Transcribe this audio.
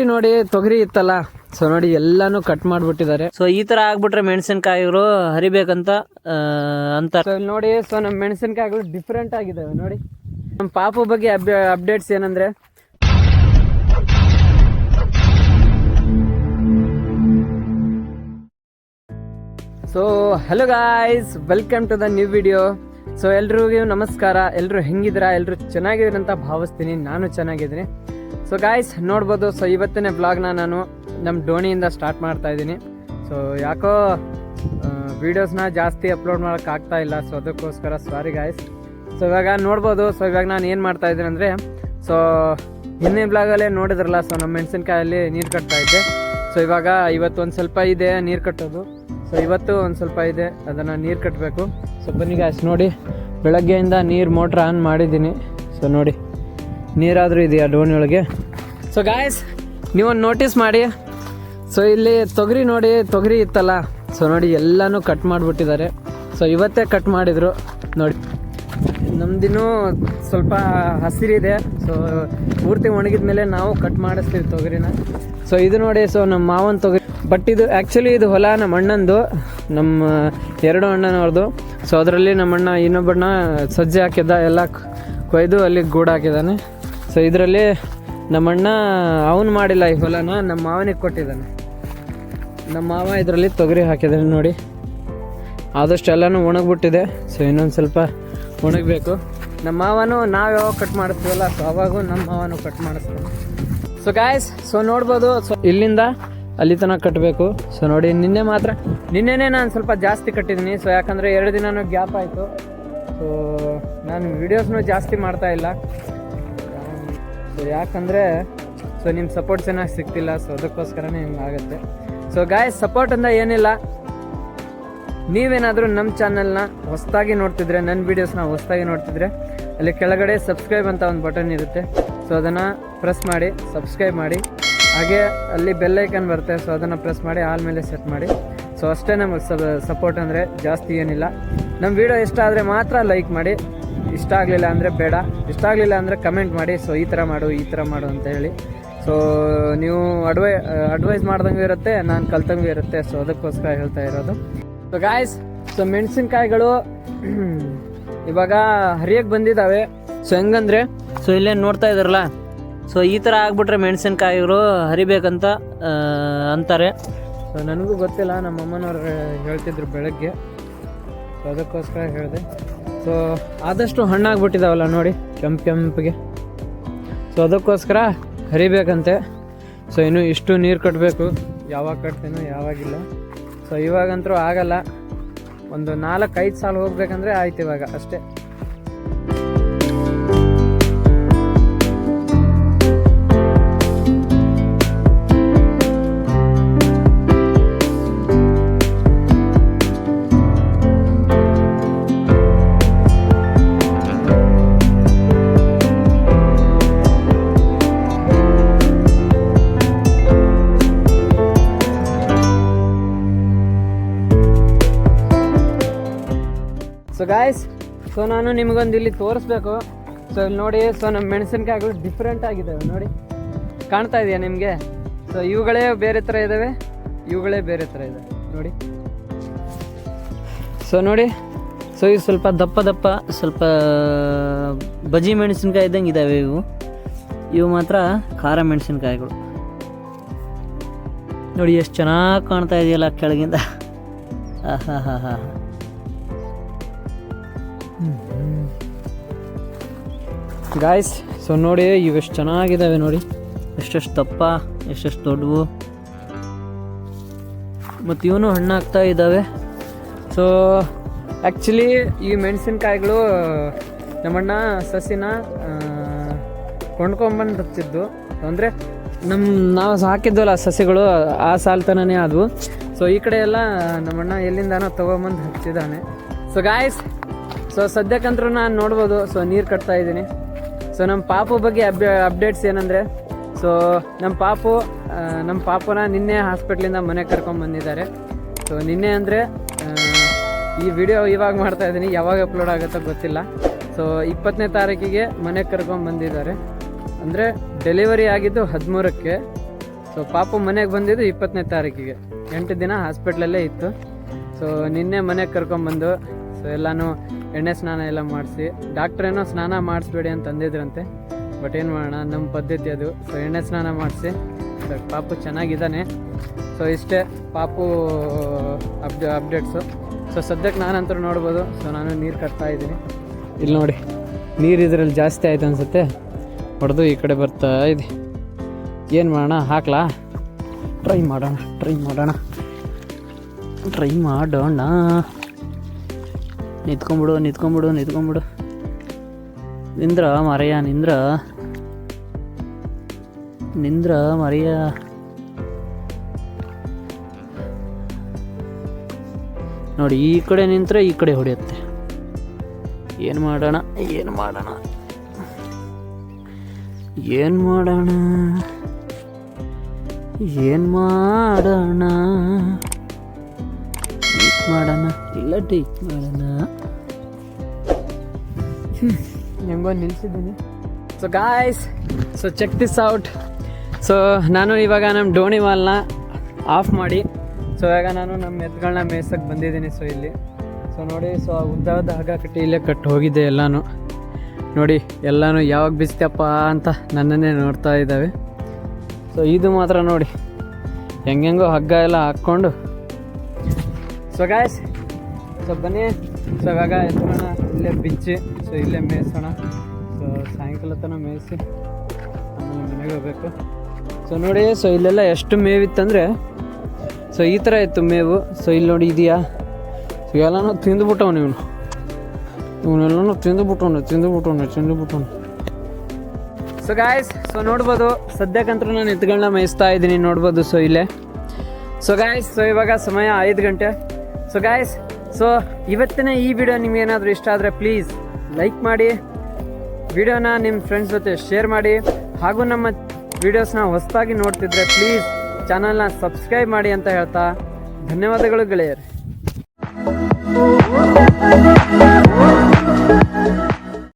ನೋಡಿ ತೊಗರಿ ಇತ್ತಲ್ಲ ಸೊ ನೋಡಿ ಎಲ್ಲಾನು ಕಟ್ ಮಾಡ್ಬಿಟ್ಟಿದ್ದಾರೆ. ಸೊ ಈ ತರ ಆಗ್ಬಿಟ್ರೆ ಮೆಣಸಿನಕಾಯಿಗಳು ಹರಿಬೇಕಂತ ಅಂತ ನೋಡಿ ಸೊ ನಮ್ ಮೆಣಸಿನಕಾಯಿಗಳು ಡಿಫ್ರೆಂಟ್ ಆಗಿದಾವೆ ನೋಡಿ. ನಮ್ಮ ಪಾಪು ಬಗ್ಗೆ ಅಪ್ಡೇಟ್ಸ್ ಏನಂದ್ರೆ so hello guys welcome to the new video so ಎಲ್ರಿಗೂ ನಮಸ್ಕಾರ ಎಲ್ಲರೂ ಹೆಂಗಿದ್ರ ಎಲ್ಲರೂ ಚೆನ್ನಾಗಿದ್ರಂತ ಅಂತ ಭಾವಿಸ್ತೀನಿ ನಾನು ಚೆನ್ನಾಗಿದ್ದೀನಿ. ಸೊ ಗಾಯ್ಸ್ ನೋಡ್ಬೋದು. ಸೊ ಇವತ್ತಿನ ಬ್ಲಾಗ್ನ ನಾನು ನಮ್ಮ ಡೋಣಿಯಿಂದ ಸ್ಟಾರ್ಟ್ ಮಾಡ್ತಾ ಇದ್ದೀನಿ. ಸೊ ಯಾಕೋ ವೀಡಿಯೋಸ್ನ ಜಾಸ್ತಿ ಅಪ್ಲೋಡ್ ಮಾಡೋಕೆ ಆಗ್ತಾ ಇಲ್ಲ. ಸೊ ಅದಕ್ಕೋಸ್ಕರ ಸಾರಿ ಗಾಯ್ಸ್ ಸೊ ಇವಾಗ ನೋಡ್ಬೋದು. ಸೊ ಇವಾಗ ನಾನು ಏನು ಮಾಡ್ತಾ ಇದ್ದೀನಿ ಅಂದರೆ ಸೊ ಹಿಂದಿನ ಬ್ಲಾಗಲ್ಲೇ ನೋಡಿದ್ರಲ್ಲ ಸೊ ನಮ್ಮ ಮೆಣಸಿನ್ಕಾಯಲ್ಲಿ ನೀರು ಕಟ್ತಾ ಇದ್ದೆ. ಸೊ ಇವಾಗ ಇವತ್ತು ಒಂದು ಸ್ವಲ್ಪ ಇದೆ ನೀರು ಕಟ್ಟೋದು. ಸೊ ಇವತ್ತು ಒಂದು ಸ್ವಲ್ಪ ಇದೆ, ಅದನ್ನು ನೀರು ಕಟ್ಟಬೇಕು ಸೊ ಬನ್ನಿ ಗಾಯ್ಸ್ ನೋಡಿ. ಬೆಳಗ್ಗೆಯಿಂದ ನೀರು ಮೋಟ್ರ್ ಆನ್ ಮಾಡಿದ್ದೀನಿ. ಸೊ ನೋಡಿ. ನೀರಾದರೂ ಇದೆಯಾ ಡೋಣಿ ಒಳಗೆ? ಸೊ ಗಾಯ್ಸ್ ನೀವೊಂದು ನೋಟಿಸ್ ಮಾಡಿ. ಸೊ ಇಲ್ಲಿ ತೊಗರಿ ನೋಡಿ, ತೊಗರಿ ಇತ್ತಲ್ಲ? ಸೊ ನೋಡಿ ಎಲ್ಲನೂ ಕಟ್ ಮಾಡಿಬಿಟ್ಟಿದ್ದಾರೆ. ಸೊ ಇವತ್ತೇ ಕಟ್ ಮಾಡಿದರು. ನೋಡಿ. ನಮ್ದಿನ್ನೂ ಸ್ವಲ್ಪ ಹಸಿರಿದೆ. ಸೊ ಪೂರ್ತಿ ಒಣಗಿದ ಮೇಲೆ ನಾವು ಕಟ್ ಮಾಡಿಸ್ತೀವಿ ತೊಗರಿನ. ಸೊ ಇದು ನೋಡಿ ಸೊ ನಮ್ಮ ಮಾವನ ತೊಗರಿ. ಬಟ್ ಇದು ಆ್ಯಕ್ಚುಲಿ ಇದು ಹೊಲ ನಮ್ಮ ಅಣ್ಣಂದು. ನಮ್ಮ ಎರಡು ಅಣ್ಣನವ್ರದ್ದು ಸೊ ಅದರಲ್ಲಿ ನಮ್ಮ ಅಣ್ಣ ಇನ್ನೊಬ್ಬಣ್ಣ ಸಜ್ಜೆ ಹಾಕಿದ್ದ. ಎಲ್ಲ ಕೊಯ್ದು ಅಲ್ಲಿ ಗೂಡು ಹಾಕಿದ್ದಾನೆ ಸೊ ಇದರಲ್ಲಿ ನಮ್ಮಣ್ಣ ಅವನು ಮಾಡಿಲ್ಲ ಈ ಹೊಲನ, ನಮ್ಮ ಮಾವನಿಗೆ ಕೊಟ್ಟಿದ್ದಾನೆ. ನಮ್ಮ ಮಾವ ಇದರಲ್ಲಿ ತೊಗರಿ ಹಾಕಿದ್ದಾನೆ ನೋಡಿ. ಆದಷ್ಟು ಎಲ್ಲನೂ ಒಣಗಿಬಿಟ್ಟಿದೆ. ಸೊ ಇನ್ನೊಂದು ಸ್ವಲ್ಪ ಒಣಗಬೇಕು. ನಮ್ಮ ಮಾವನು ನಾವು ಯಾವಾಗ ಕಟ್ ಮಾಡಿಸ್ತೀವಲ್ಲ ಸೊ ಅವಾಗೂ ನಮ್ಮ ಮಾವನು ಕಟ್ ಮಾಡಿಸ್ತಾನೆ. ಸೊ ಗಾಯ್ಸ್ ಸೊ ನೋಡ್ಬೋದು. ಸೊ ಇಲ್ಲಿಂದ ಅಲ್ಲಿ ತನಕ ಕಟ್ಟಬೇಕು ಸೊ ನೋಡಿ, ನಿನ್ನೆ ಮಾತ್ರ, ನಿನ್ನೆನೇ ನಾನು ಸ್ವಲ್ಪ ಜಾಸ್ತಿ ಕಟ್ಟಿದ್ದೀನಿ. ಸೊ ಯಾಕಂದರೆ ಎರಡು ದಿನವೂ ಗ್ಯಾಪ್ ಆಯಿತು. ಸೊ ನಾನು ವೀಡಿಯೋಸ್ನೂ ಜಾಸ್ತಿ ಮಾಡ್ತಾ ಇಲ್ಲ. ಸೊ ಯಾಕಂದರೆ ಸೊ ನಿಮ್ಮ ಸಪೋರ್ಟ್ ಚೆನ್ನಾಗಿ ಸಿಗ್ತಿಲ್ಲ ಸೊ ಅದಕ್ಕೋಸ್ಕರನೇ ಹಿಂಗೆ ಆಗುತ್ತೆ. ಸೊ ಗಾಯ್ಸ್ ಸಪೋರ್ಟ್ ಅಂದ ಏನಿಲ್ಲ. ನೀವೇನಾದರೂ ನಮ್ಮ ಚಾನಲ್ನ ಹೊಸದಾಗಿ ನೋಡ್ತಿದ್ರೆ ನನ್ನ ವೀಡಿಯೋಸ್ನ ಹೊಸದಾಗಿ ನೋಡ್ತಿದ್ರೆ, ಅಲ್ಲಿ ಕೆಳಗಡೆ ಸಬ್ಸ್ಕ್ರೈಬ್ ಅಂತ ಒಂದು ಬಟನ್ ಇರುತ್ತೆ. ಸೊ ಅದನ್ನು ಪ್ರೆಸ್ ಮಾಡಿ ಸಬ್ಸ್ಕ್ರೈಬ್ ಮಾಡಿ. ಹಾಗೆ ಅಲ್ಲಿ ಬೆಲ್ಲೈಕನ್ ಬರುತ್ತೆ ಸೊ ಅದನ್ನು ಪ್ರೆಸ್ ಮಾಡಿ, ಆಲ್ ಮೇಲೆ ಸೆಟ್ ಮಾಡಿ. ಸೊ ಅಷ್ಟೇ ನಮಗೆ ಸಪೋರ್ಟ್ ಅಂದರೆ ಜಾಸ್ತಿ ಏನಿಲ್ಲ. ನಮ್ಮ ವಿಡಿಯೋ ಇಷ್ಟ ಆದರೆ ಮಾತ್ರ ಲೈಕ್ ಮಾಡಿ. ಇಷ್ಟ ಆಗಲಿಲ್ಲ ಅಂದರೆ ಬೇಡ. ಇಷ್ಟ ಆಗಲಿಲ್ಲ ಅಂದರೆ ಕಮೆಂಟ್ ಮಾಡಿ. ಸೊ ಈ ಥರ ಮಾಡು, ಈ ಥರ ಮಾಡು ಅಂತ ಹೇಳಿ. ಸೊ ನೀವು ಅಡ್ವೈ ಅಡ್ವೈಸ್ ಮಾಡ್ದಂಗೂ ಇರುತ್ತೆ, ನಾನು ಕಲ್ತಂಗೂ ಇರುತ್ತೆ. ಸೊ ಅದಕ್ಕೋಸ್ಕರ ಹೇಳ್ತಾ ಇರೋದು. ಸೊ ಗಾಯ್ಸ್ ಸೊ ಮೆಣಸಿನ್ಕಾಯಿಗಳು ಇವಾಗ ಹರಿಯಕ್ಕೆ ಬಂದಿದ್ದಾವೆ ಸೊ ಹೆಂಗಂದ್ರೆ ಸೊ ಇಲ್ಲೇನು ನೋಡ್ತಾ ಇದ್ರಲ್ಲ. ಸೊ ಈ ಥರ ಆಗ್ಬಿಟ್ರೆ ಮೆಣಸಿನ್ಕಾಯಿಗಳು ಹರಿಬೇಕಂತ ಅಂತಾರೆ. ಸೊ ನನಗೂ ಗೊತ್ತಿಲ್ಲ ನಮ್ಮ ಅಮ್ಮನವ್ರು ಹೇಳ್ತಿದ್ರು ಬೆಳಗ್ಗೆ. ಸೊ ಅದಕ್ಕೋಸ್ಕರ ಹೇಳಿದೆ. ಸೊ ಆದಷ್ಟು ಹಣ್ಣಾಗ್ಬಿಟ್ಟಿದಾವಲ್ಲ ನೋಡಿ, ಕೆಂಪು ಕೆಂಪಿಗೆ. ಸೊ ಅದಕ್ಕೋಸ್ಕರ ಹರಿಬೇಕಂತೆ ಸೊ ಇನ್ನು ಇಷ್ಟು ನೀರು ಕಟ್ಟಬೇಕು ಯಾವಾಗ ಕಟ್ತೀನೋ, ಯಾವಾಗಿಲ್ಲ. ಸೊ ಇವಾಗಂತರೂ ಆಗಲ್ಲ. ಒಂದು ನಾಲ್ಕೈದು ಸಾಲ ಹೋಗ್ಬೇಕಂದ್ರೆ ಆಯ್ತು ಇವಾಗ, ಅಷ್ಟೇ. ಗಾಯ್ಸ್ ಸೊ ನಾನು ನಿಮಗೊಂದು ಇಲ್ಲಿ ತೋರಿಸ್ಬೇಕು. ಸೊ ಇಲ್ಲಿ ನೋಡಿ ಸೊ ನಮ್ಮ ಮೆಣಸಿನ್ಕಾಯಿಗಳು ಡಿಫ್ರೆಂಟ್ ಆಗಿದ್ದಾವೆ ನೋಡಿ. ಕಾಣ್ತಾ ಇದೆಯಾ ನಿಮಗೆ? ಸೊ ಇವುಗಳೇ ಬೇರೆ ಥರ ಇದ್ದಾವೆ ಇವುಗಳೇ ಬೇರೆ ಥರ ಇದ್ದಾವೆ ನೋಡಿ. ಸೊ ನೋಡಿ ಸೊ ಇವು ಸ್ವಲ್ಪ ದಪ್ಪ ದಪ್ಪ, ಸ್ವಲ್ಪ ಬಜಿ ಮೆಣಸಿನ್ಕಾಯಿ ಇದ್ದಂಗೆ ಇದ್ದಾವೆ ಇವು. ಇವು ಮಾತ್ರ ಖಾರ ಮೆಣಸಿನ್ಕಾಯಿಗಳು. ನೋಡಿ, ಎಷ್ಟು ಚೆನ್ನಾಗಿ ಕಾಣ್ತಾ ಇದೆಯಲ್ಲ ಕೆಳಗಿಂದ. ಹಾ ಹಾಂ ಹಾ ಗಾಯ್ಸ್ ಸೊ ನೋಡಿ, ಇವೆಷ್ಟು ಚೆನ್ನಾಗಿದ್ದಾವೆ ನೋಡಿ. ಎಷ್ಟೆಷ್ಟು ದಪ್ಪ, ಎಷ್ಟೆಷ್ಟು ದೊಡ್ಡವು. ಮತ್ತು ಇವನು ಹಣ್ಣಾಗ್ತಾ ಇದ್ದಾವೆ ಸೊ ಆ್ಯಕ್ಚುಲಿ ಈ ಮೆಣಸಿನ್ಕಾಯಿಗಳು ನಮ್ಮಣ್ಣ ಸಸಿನ ಕೊಂಡ್ಕೊಂಬಂದು ಹಚ್ಚಿದ್ದು. ಅಂದರೆ ನಮ್ಮ ನಾವು ಹಾಕಿದ್ವಲ್ಲ ಸಸಿಗಳು, ಆ ಸಾಲ್ತನೇ ಅದು ಸೊ ಈ ಕಡೆ ಎಲ್ಲ ನಮ್ಮಣ್ಣ ಎಲ್ಲಿಂದಾನೋ ತೊಗೊಂಬಂದು ಹಚ್ಚಿದ್ದಾನೆ. ಸೊ ಗಾಯ್ಸ್ ಸೊ ಸದ್ಯಕ್ಕಂತರೂ ನಾನು ನೋಡ್ಬೋದು. ಸೊ ನೀರು ಕಟ್ತಾ ಇದ್ದೀನಿ. ಸೊ ನಮ್ಮ ಪಾಪು ಬಗ್ಗೆ ಅಬ್ ಅಪ್ಡೇಟ್ಸ್ ಏನಂದರೆ ಸೊ ನಮ್ಮ ಪಾಪು ನಮ್ಮ ಪಾಪುನ ನಿನ್ನೆ ಹಾಸ್ಪಿಟ್ಲಿಂದ ಮನೆಗೆ ಕರ್ಕೊಂಡು ಬಂದಿದ್ದಾರೆ. ಸೊ ನಿನ್ನೆ ಅಂದರೆ ಈ ವಿಡಿಯೋ ಇವಾಗ ಮಾಡ್ತಾ ಇದ್ದೀನಿ, ಯಾವಾಗ ಅಪ್ಲೋಡ್ ಆಗುತ್ತೋ ಗೊತ್ತಿಲ್ಲ. ಸೊ ಇಪ್ಪತ್ತನೇ ತಾರೀಕಿಗೆ ಮನೆಗೆ ಕರ್ಕೊಂಡು ಬಂದಿದ್ದಾರೆ. ಅಂದರೆ ಡೆಲಿವರಿ ಆಗಿದ್ದು ಹದಿಮೂರಕ್ಕೆ. ಸೊ ಪಾಪು ಮನೆಗೆ ಬಂದಿದ್ದು ಇಪ್ಪತ್ತನೇ ತಾರೀಕಿಗೆ. ಎಂಟು ದಿನ ಹಾಸ್ಪಿಟ್ಲಲ್ಲೇ ಇತ್ತು. ಸೊ ನಿನ್ನೆ ಮನೆಗೆ ಕರ್ಕೊಂಬಂದು ಸೊ ಎಲ್ಲನೂ ಎಣ್ಣೆ ಸ್ನಾನ ಎಲ್ಲ ಮಾಡಿಸಿ. ಡಾಕ್ಟ್ರೇನೋ ಸ್ನಾನ ಮಾಡಿಸ್ಬೇಡಿ ಅಂತ ಅಂದಿದ್ರಂತೆ. ಬಟ್ ಏನು ಮಾಡೋಣ ನಮ್ಮ ಪದ್ಧತಿ ಅದು. ಸೊ ಎಣ್ಣೆ ಸ್ನಾನ ಮಾಡಿಸಿ. ಸೊ ಪಾಪು ಚೆನ್ನಾಗಿದ್ದಾನೆ. ಸೊ ಇಷ್ಟೇ ಪಾಪು ಅಪ್ಡ ಅಪ್ಡೇಟ್ಸು ಸೊ ಸದ್ಯಕ್ಕೆ ನಾನಂತೂ ನೋಡ್ಬೋದು. ಸೊ ನಾನು ನೀರು ಕಟ್ತಾ ಇದ್ದೀನಿ. ಇಲ್ಲಿ ನೋಡಿ, ನೀರು ಇದರಲ್ಲಿ ಜಾಸ್ತಿ ಆಯ್ತು ಅನ್ಸುತ್ತೆ. ಹೊಡೆದು ಈ ಕಡೆ ಬರ್ತಾ ಇದೆ. ಏನು ಮಾಡೋಣ, ಹಾಕ್ಲಾ? ಟ್ರೈ ಮಾಡೋಣ ಟ್ರೈ ಮಾಡೋಣ. ಟ್ರೈ ಮಾಡೋಣ. ನಿಂತ್ಕೊಂಬಿಡು ನಿಂತ್ಕೊಂಬಿಡು ನಿಂತ್ಕೊಂಬಿಡು. ನಿಂದ್ರ ಮರೆಯ ನಿಂದ್ರ. ನಿಂದ್ರ ಮರೆಯ ನೋಡಿ, ಈ ಕಡೆ ನಿಂತ್ರೆ ಈ ಕಡೆ ಹೊಡೆಯುತ್ತೆ. ಏನು ಮಾಡೋಣ? ಏನು ಮಾಡೋಣ? ಏನು ಮಾಡೋಣ? ಏನು ಮಾಡೋಣ? ಮಾಡೋಣ? ಇಲ್ಲ ಟೇಕ್ ಮಾಡೋಣ. ಹೆಂಗೋ ನಿಲ್ಸಿದ್ದೀನಿ. So guys so check this out so ನಾನು ಇವಾಗ ನಮ್ಮ ಡೋಣಿ ವಾಲ್ನ ಆಫ್ ಮಾಡಿ. ಸೊ ಇವಾಗ ನಾನು ನಮ್ಮ ಎತ್ತುಗಳನ್ನ ಮೇಯ್ಸಕ್ಕೆ ಬಂದಿದ್ದೀನಿ ಸೊ ಇಲ್ಲಿ. ಸೊ ನೋಡಿ ಸೊ ಹಗ ಹಗ್ಗ ಕಟ್ಟಿ ಇಲ್ಲೇ ಕಟ್ಟು ಹೋಗಿದ್ದೆ ಎಲ್ಲನೂ. ನೋಡಿ, ಎಲ್ಲನೂ ಯಾವಾಗ ಬಿಸ್ತಪ್ಪ ಅಂತ ನನ್ನನ್ನೇ ನೋಡ್ತಾ ಇದ್ದಾವೆ. ಸೊ ಇದು ಮಾತ್ರ ನೋಡಿ. ಹೆಂಗೆಂಗೋ ಹಗ್ಗ ಎಲ್ಲ ಹಾಕ್ಕೊಂಡು. ಸೊ ಗಾಯ್ಸ್ ಸೊ ಬನ್ನಿ. ಸೊ ಇವಾಗ ಎತ್ತೋಣ. ಇಲ್ಲೇ ಬಿಚ್ಚಿ ಸೊ ಇಲ್ಲೇ ಮೇಯಿಸೋಣ. ಸೊ ಸಾಯಂಕಾಲ ತನಕ ಮೇಯಿಸಿ ಆಮೇಲೆ ಮನೆಗೆ ಹೋಗ್ಬೇಕು. ಸೊ ನೋಡಿ ಸೊ ಇಲ್ಲೆಲ್ಲ ಎಷ್ಟು ಮೇವಿತ್ತಂದರೆ ಸೊ ಈ ಥರ ಇತ್ತು ಮೇವು. ಸೊ ಇಲ್ಲಿ ನೋಡಿ ಇದೆಯಾ? ಸೊ ಎಲ್ಲನೂ ತಿಂದುಬಿಟ್ಟವನು ಇವನು. ಇವನೆಲ್ಲನೂ ತಿಂದುಬಿಟ್ಟವನು ತಿಂದುಬಿಟ್ಟವನು ತಿಂದುಬಿಟ್ಟವನು. ಸೊ ಗಾಯ್ಸ್ ಸೊ ನೋಡ್ಬೋದು ಸದ್ಯಕ್ಕಂತೂ ನಾನು ಎತ್ತುಗಳನ್ನ ಮೇಯಿಸ್ತಾ ಇದ್ದೀನಿ ನೋಡ್ಬೋದು ಸೊ ಇಲ್ಲೇ. ಸೊ ಗಾಯ್ಸ್ ಸೊ ಇವಾಗ ಸಮಯ ಐದು ಗಂಟೆ. ಸೊ ಗಾಯ್ಸ್ ಸೊ ಇವತ್ತಿನ ಈ ವಿಡಿಯೋ ನಿಮಗೇನಾದರೂ ಇಷ್ಟ ಆದರೆ ಪ್ಲೀಸ್ ಲೈಕ್ ಮಾಡಿ ವಿಡಿಯೋನ ನಿಮ್ಮ ಫ್ರೆಂಡ್ಸ್ ಜೊತೆ ಶೇರ್ ಮಾಡಿ, ಹಾಗೂ ನಮ್ಮ ವಿಡಿಯೋಸ್ನ ಹೊಸದಾಗಿ ನೋಡ್ತಿದ್ರೆ ಪ್ಲೀಸ್ ಚಾನಲ್ನ ಸಬ್ಸ್ಕ್ರೈಬ್ ಮಾಡಿ ಅಂತ ಹೇಳ್ತಾ ಧನ್ಯವಾದಗಳು ಗೆಳೆಯರು.